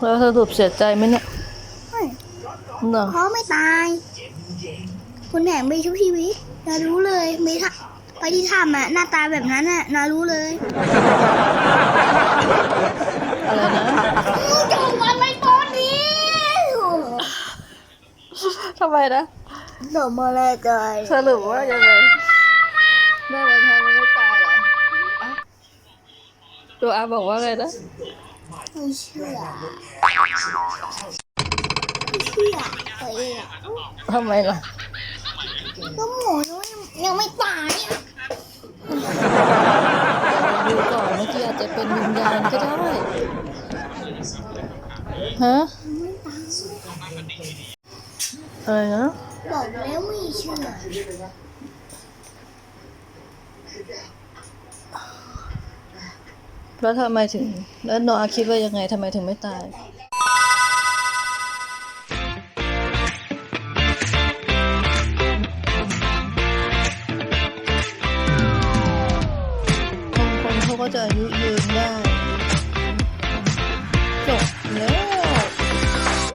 แล้วสรุปเสียใจไหมเนี่ยเฮ้ยเนอะเพราะไม่ตาย คุณแหนมีชุบชีวิตนารู้เลยมีท่าไปที่ถ้ำอะหน้าตาแบบนั้นอะนารู้เลยอะไรนะจบอะไรตอนนี้ทำไมนะจบมาแล้วจอยสรุปว่ายังไงแม่วันทองมันไม่ตายเหรออะตัวอาบอกว่าไงนะ ไม่เชื่อไม่เชื่อตัวเองอะทำไมล่ะ ก็หมูนู้นยังไม่ตายอะดูก่อนเมื่อกี้อาจจะเป็นวิญญาณก็ได้ ฮะไม่ตายอะไรนะ บอกแล้วไม่เชื่อ แล้วทำไมถึง แล้วโนอาคิดว่ายังไงทำไมถึงไม่ตาย บางคนเขาก็จะอายุยืนได้